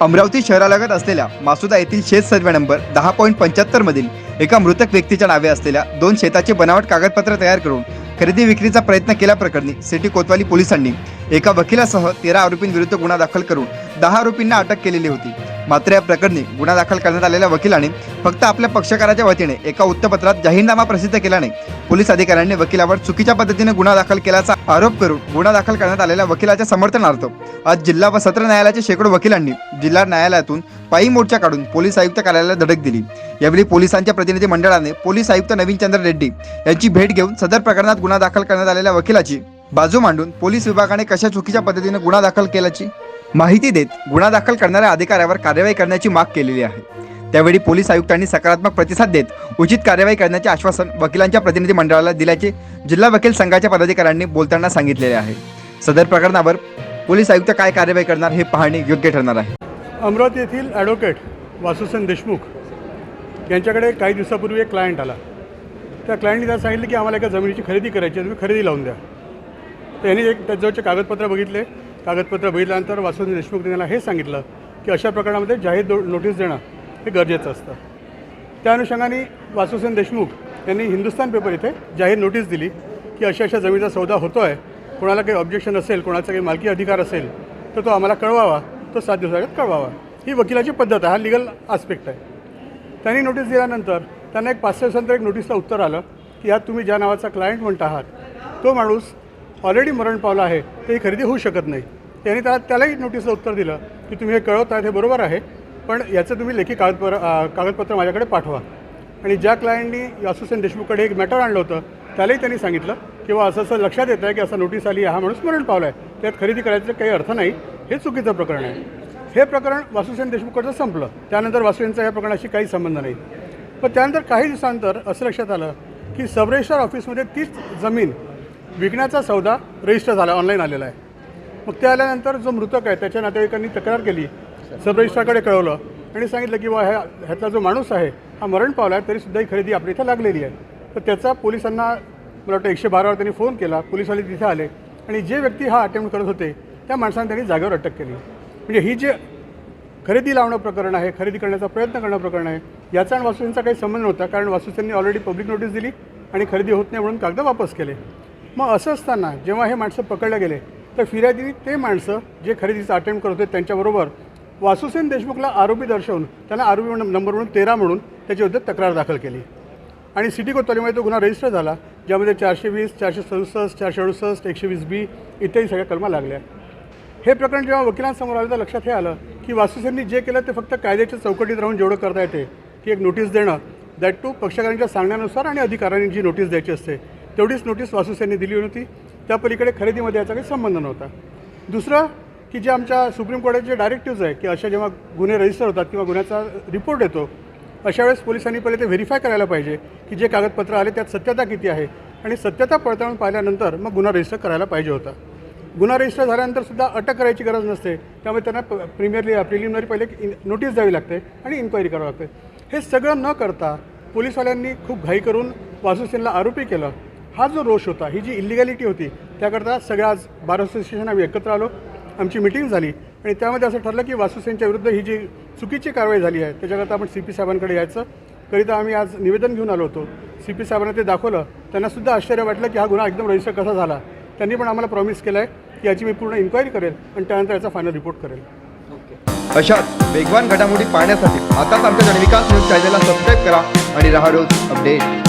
अमरावती शहरालगत असलेल्या मासुदा येथील शेत सर्वे नंबर दहा पॉईंट पंच्याहत्तरमधील एका मृतक व्यक्तीच्या नावे असलेल्या दोन शेताचे बनावट कागदपत्र तयार करून खरेदी विक्रीचा प्रयत्न केल्याप्रकरणी सिटी कोतवाली पोलिसांनी एका वकिलासह तेरा आरोपींविरुद्ध गुन्हा दाखल करून दहा आरोपींना अटक केलेली होती. मात्र या प्रकरणी गुन्हा दाखल करण्यात आलेल्या वकिलाने फक्त आपल्या पक्षकाराच्या वतीने एका वृत्तपत्रात जाहीरनामा प्रसिद्ध केल्याने पोलीस अधिकाऱ्यांनी वकिलावर चुकीच्या पद्धतीने गुन्हा दाखल केल्याचा आरोप करून गुन्हा दाखल करण्यात आलेल्या वकिलाच्या समर्थनार्थ आज जिल्हा व सत्र न्यायालयाच्या शेकडो वकिलांनी जिल्हा न्यायालयातून पायी मोर्चा काढून पोलीस आयुक्त कार्यालयाला धडक दिली. यावेळी पोलिसांच्या प्रतिनिधी मंडळाने पोलीस आयुक्त नवीन चंद्र रेड्डी यांची भेट घेऊन सदर प्रकरणात गुन्हा दाखल करण्यात आलेल्या वकिलाची बाजू मांडून पोलीस विभागाने कशा चुकीच्या पद्धतीने गुन्हा दाखल केल्याची माहिती देत गुन्हा दाखल करणाऱ्या अधिकाऱ्यावर कार्यवाही करण्याची माग केलेली आहे. त्यावेळी पोलीस आयुक्तांनी सकारात्मक प्रतिसाद देत उचित कार्यवाही करण्याचे आश्वासन वकिलांच्या प्रतिनिधी मंडळाला दिल्याचे जिल्हा वकील संघाच्या पदाधिकाऱ्यांनी बोलताना सांगितलेले आहे. सदर प्रकरणावर पोलीस आयुक्त काय कार्यवाही करणार हे पाहणे योग्य ठरणार आहे. अमरावती येथील ॲडव्होकेट वासुसेन देशमुख यांच्याकडे काही दिवसापूर्वी एक क्लायंट आला. त्या क्लायंटने त्याला सांगितलं की आम्हाला एका जमिनीची खरेदी करायची आहे तुम्ही खरेदी लावून द्या. त्यांनी एक त्याजवळचे कागदपत्र बघितले. कागदपत्र बघितल्यानंतर वासुसेन देशमुख त्यांना हे सांगितलं की अशा प्रकरणामध्ये जाहीर दो नोटीस देणं हे गरजेचं असतं. त्या अनुषंगाने वासुसेन देशमुख यांनी हिंदुस्तान पेपर इथे जाहीर नोटीस दिली की अशा अशा जमीनचा सौदा होतो आहे कोणाला काही ऑब्जेक्शन असेल कोणाचा काही मालकी अधिकार असेल तर तो आम्हाला कळवावा तो सात दिवसात कळवावा. ही वकिलाची पद्धत आहे हा लिगल आस्पेक्ट आहे. त्यांनी नोटीस दिल्यानंतर त्यांना एक पाच सहा दिवसानंतर एक नोटीसला उत्तर आलं की यात तुम्ही ज्या नावाचा क्लायंट म्हणत आहात तो माणूस ऑलरेडी मरण पावलं आहे तर ही खरेदी होऊ शकत नाही. त्याने त्या त्यालाही नोटीसला उत्तर दिलं की तुम्ही हे कळवत हे बरोबर आहे पण याचं तुम्ही लेखी कागदपत्र कागदपत्र माझ्याकडे पाठवा. आणि ज्या क्लायंटनी असोसिएशन देशमुखकडे एक मॅटर आणलं होतं त्यालाही त्यांनी सांगितलं किंवा असं असं लक्षात येतं आहे की असं नोटीस आली हा माणूस मरण पावला आहे त्यात खरेदी करायचं काही अर्थ नाही हे चुकीचं प्रकरण आहे. हे प्रकरण वासुसेन देशमुखकडचं संपलं. त्यानंतर वासुसेनचा या प्रकरणाशी काही संबंध नाही. पण त्यानंतर काही दिवसानंतर असं लक्षात आलं की सबरेश्वर ऑफिसमध्ये तीच जमीन विकण्याचा सौदा रजिस्टर झाला ऑनलाईन आलेला आहे. मग ते आल्यानंतर जो मृतक आहे त्याच्या नातेवाईकांनी तक्रार केली. सब रजिस्ट्राकडे कळवलं. आणि सांगितलं की बा ह्या ह्यातला जो माणूस आहे हा मरण पावला आहे तरीसुद्धा ही खरेदी आपल्या इथं लागलेली आहे. तर त्याचा पोलिसांना मला वाटतं एकशे बारावर त्यांनी फोन केला. पोलिसवाले तिथे आले. आणि जे व्यक्ती हा अटेम्प्ट करत होते त्या माणसाने त्यांनी जागेवर अटक केली. म्हणजे ही जे खरेदी लावणं प्रकरण आहे खरेदी करण्याचा प्रयत्न करणं प्रकरण आहे याचा आणि वासुसेनचा काही संबंध नव्हता. कारण वासुसेननी ऑलरेडी पब्लिक नोटीस दिली आणि खरेदी होत नाही म्हणून कागद वापस केले. मग असं असताना जेव्हा हे माणसं पकडले गेले तर फिर्यादी ते माणसं जे खरेदीचा अटेम्प्ट करत होते त्यांच्याबरोबर वासुसेन देशमुखला आरोपी दर्शवून त्यांना आरोपी म्हणून- नंबर म्हणून तेरा म्हणून त्याच्याविरुद्ध तक्रार दाखल केली. आणि सिटी कोतवालीमध्ये तो गुन्हा रजिस्टर झाला ज्यामध्ये चारशे वीस चारशे सदुसष्ट चारशे अडुसष्ट एकशे वीस बी इत्यादी सगळ्या कलमा लागल्या. हे प्रकरण जेव्हा वकिलांसमोर आलं तर लक्षात हे आलं की वासुसेननी जे केलं ते फक्त कायद्याच्या चौकटीत राहून जेवढं करता येते की एक नोटीस देणं दॅट टू पक्षकारांच्या सांगण्यानुसार आणि अधिकाऱ्यांनी जी नोटीस द्यायची असते तेवढीच नोटीस वासुसेननी दिली होती. त्या पलीकडे खरेदीमध्ये याचा काही संबंध नव्हता. दुसरं की जे आमच्या सुप्रीम कोर्टाचे डायरेक्टिव्ज आहे की अशा जेव्हा गुन्हे रजिस्टर होतात किंवा गुन्ह्याचा रिपोर्ट येतो अशा वेळेस पोलिसांनी पहिले ते व्हेरीफाय करायला पाहिजे की जे कागदपत्र आले त्यात सत्यता किती आहे. आणि सत्यता पडताळून पाहिल्यानंतर मग गुन्हा रजिस्टर करायला पाहिजे होता. गुन्हा रजिस्टर झाल्यानंतर सुद्धा अटक करायची गरज नसते. त्यामुळे त्यांना प्रीमियरली प्रिलिमिनरी पहिले नोटीस द्यावी लागते आणि इन्क्वायरी करावी लागते. हे सगळं न करता पोलिसवाल्यांनी खूप घाई करून वासुसेनला आरोपी केलं. हा जो रोष होता ही जी इलिगॅलिटी होती त्याकरता सगळ्या आज बार असोसिएशन आम्ही एकत्र आलो. आमची मिटिंग झाली आणि त्यामध्ये असं ठरलं की वासुसेनच्या विरुद्ध ही जी चुकीची कारवाई झाली आहे त्याच्याकरता आपण सी पी साहेबांकडे यायचं. करिता आम्ही आज निवेदन घेऊन आलो होतो. सी पी साहेबांना ते दाखवलं. त्यांनासुद्धा आश्चर्य वाटलं की हा गुन्हा एकदम रजिस्टर कसा झाला. त्यांनी पण आम्हाला प्रॉमिस केलं आहे की याची मी पूर्ण इन्क्वायरी करेल आणि त्यानंतर याचा फायनल रिपोर्ट करेल. अशाच वेगवान घडामोडी पाहण्यासाठी आताच आमच्या विकास न्यूज चॅनलला सबस्क्राईब करा आणि राहा रोज अपडेट